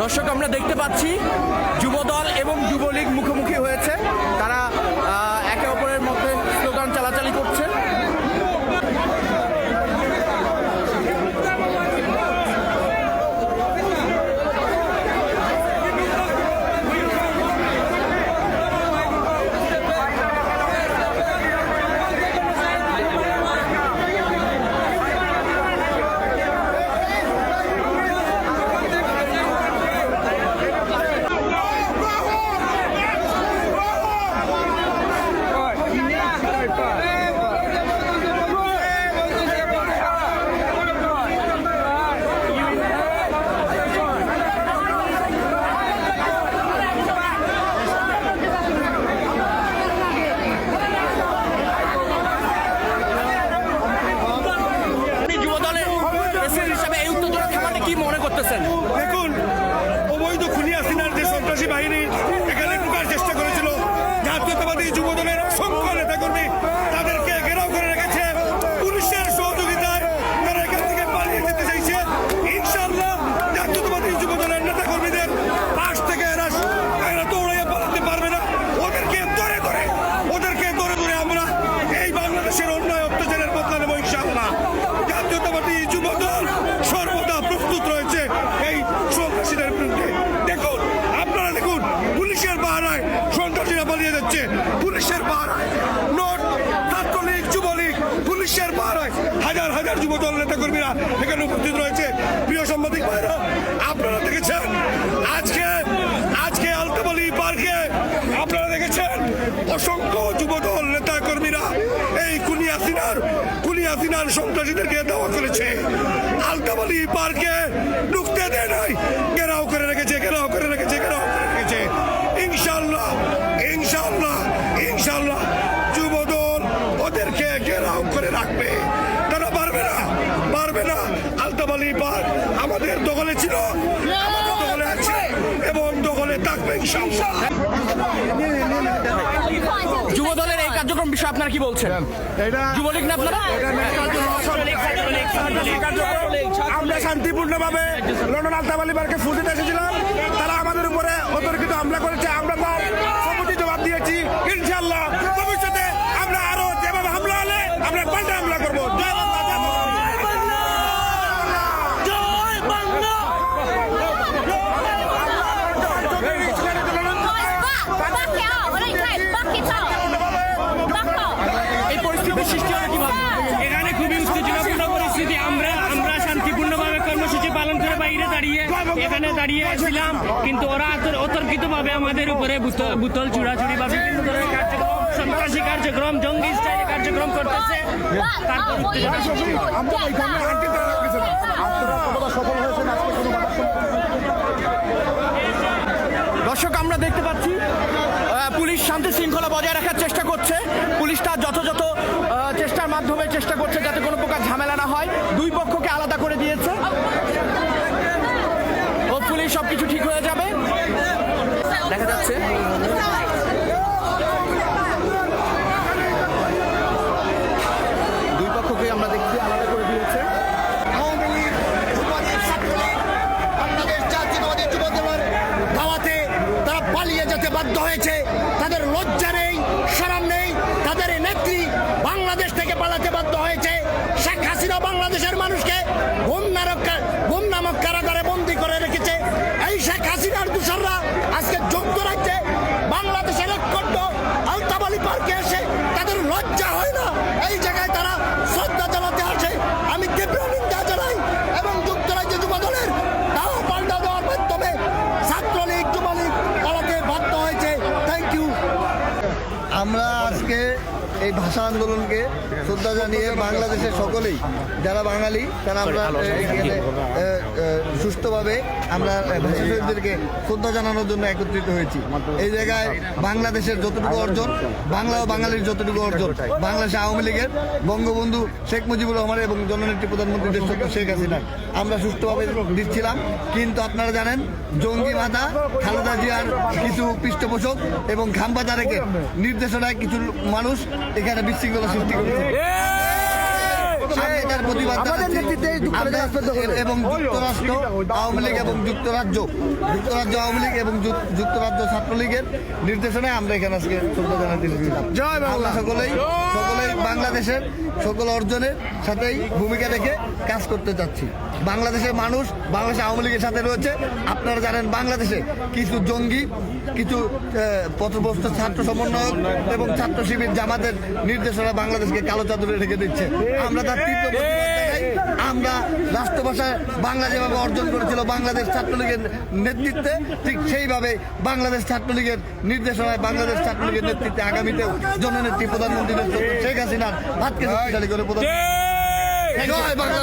দর্শক আমরা দেখতে পাচ্ছি যুবদল এবং যুবলীগ মুখোমুখি হয়েছে। তারা করতেছেন দেখুন অবৈধ খুনি আসিনার যে সন্ত্রাসী বাহিনী হাজার যুবদল নেতাকর্মীরা এখানে উপস্থিত রয়েছে। প্রিয় সাংবাদিক ভাইরা, আপনারা দেখেছেন? আজকে আজকে আলতাবলি পার্কে আপনারা দেখেছেন? অসংখ্য যুবদল নেতা কর্মীরা এই কুনি হাসিনার কুনি হাসিনার সন্ত্রাসীদেরকে দেওয়া করেছে। আলতাবলি পার্কে ঢুকতে দেয় নাই। ঘেরাও করে রেখেছে, ঘেরাও করে রেখেছে, ঘেরাও করে রেখেছে। ইনশাল্লাহ ইনশাল্লাহ ইনশাল্লাহ যুবদল ওদেরকে ঘেরাও করে রাখবে তারা পারবে না পারবে না আলতাবালি আমাদের দখলে ছিল। আমাদের দখলে আছে এবং দখলে থাকবে যুব যুবদলের এই কার্যক্রম বিষয়ে আপনারা কি বলছেন? এটা যুবলীগ না আপনারা? আমরা শান্তিপূর্ণভাবে লন্ডন আলতাবালিবারকে ফুটে ফুটিতে সৃষ্টি হলো কীভাবে এখানে খুবই উত্তেজনাপূর্ণ পরিস্থিতি। আমরা আমরা শান্তিপূর্ণভাবে কর্মসূচি পালন করে বাইরে দাঁড়িয়ে এখানে দাঁড়িয়ে ছিলাম। কিন্তু ওরা অতর্কিত ভাবে আমাদের উপরে বুতল- চুরাচুরি বা বিভিন্ন ধরনের কার্যক্রম সন্ত্রাসী কার্যক্রম, জঙ্গি কার্যক্রম করতেছে। তারপর দর্শক, আমরা দেখতে পাচ্ছি পুলিশ শান্তি শৃঙ্খলা বজায় রাখার চেষ্টা করছে। পুলিশ তার যথাযথ মাধ্যমে চেষ্টা করছে যাতে কোনো প্রকার ঝামেলা না হয়। দুই পক্ষকে আলাদা করে দিয়েছে। ও সব কিছু ঠিক হয়ে যাবে। দেখা যাচ্ছে। দুই পক্ষকে আলাদা করে দিয়েছে। পালিয়ে যেতে বাধ্য হয়েছে। আমরা আজকে এই ভাষা আন্দোলনকে শ্রদ্ধা জানিয়ে বাংলাদেশের সকলেই যারা বাঙালি তারা আমরা এখানে সুস্থভাবে আমরা ভাষা শহীদদেরকে শ্রদ্ধা জানানোর জন্য একত্রিত হয়েছি। এই জায়গায় বাংলাদেশের যতটুকু অর্জন বাংলা ও বাঙালির যতটুকু অর্জন বাংলাদেশ আওয়ামী লীগের বঙ্গবন্ধু শেখ মুজিবুর রহমানের এবং জননেত্রী প্রধানমন্ত্রী দেশরত্ন শেখ হাসিনা। আমরা সুস্থভাবে দিচ্ছিলাম কিন্তু আপনারা জানেন জঙ্গি মাথা খালেদা জিয়ার কিছু পৃষ্ঠপোষক এবং খাম্বা তারেকের নির্দেশনায় কিছু মানুষ এখানে বিশৃঙ্খলা সৃষ্টি করেছে। সামনে প্রতিবাদ এবং যুক্তরাষ্ট্র আওয়ামী লীগ এবং যুক্তরাজ্য যুক্তরাজ্য আওয়ামী লীগ এবং যুক্তরাজ্য ছাত্রলীগের নির্দেশনায় আমরা এখানে আজকে শ্রদ্ধা জানাতে জয় বাংলা। সকলেই সকলেই বাংলাদেশের সকল অর্জনের সাথেই ভূমিকা রেখে কাজ করতে চাচ্ছি। বাংলাদেশের মানুষ বাংলাদেশ আওয়ামী লীগের সাথে রয়েছে। আপনারা জানেন বাংলাদেশে কিছু জঙ্গি কিছু আহ, পথভ্রষ্ট ছাত্র সমন্বয়ক এবং ছাত্র শিবির জামাতের নির্দেশনা বাংলাদেশকে কালো চাদরে রেখে দিচ্ছে। আমরা তার তীব্র। আমরা রাষ্ট্রভাষায় বাংলা যেভাবে অর্জন করেছিল বাংলাদেশ ছাত্রলীগের নেতৃত্বে ঠিক সেইভাবে বাংলাদেশ ছাত্রলীগের নির্দেশনায় বাংলাদেশ ছাত্রলীগের নেতৃত্বে আগামীতে জননেত্রী প্রধানমন্ত্রী শেখ হাসিনার ভাতকে শক্তিশালী করে প্রধান জয় বাংলা।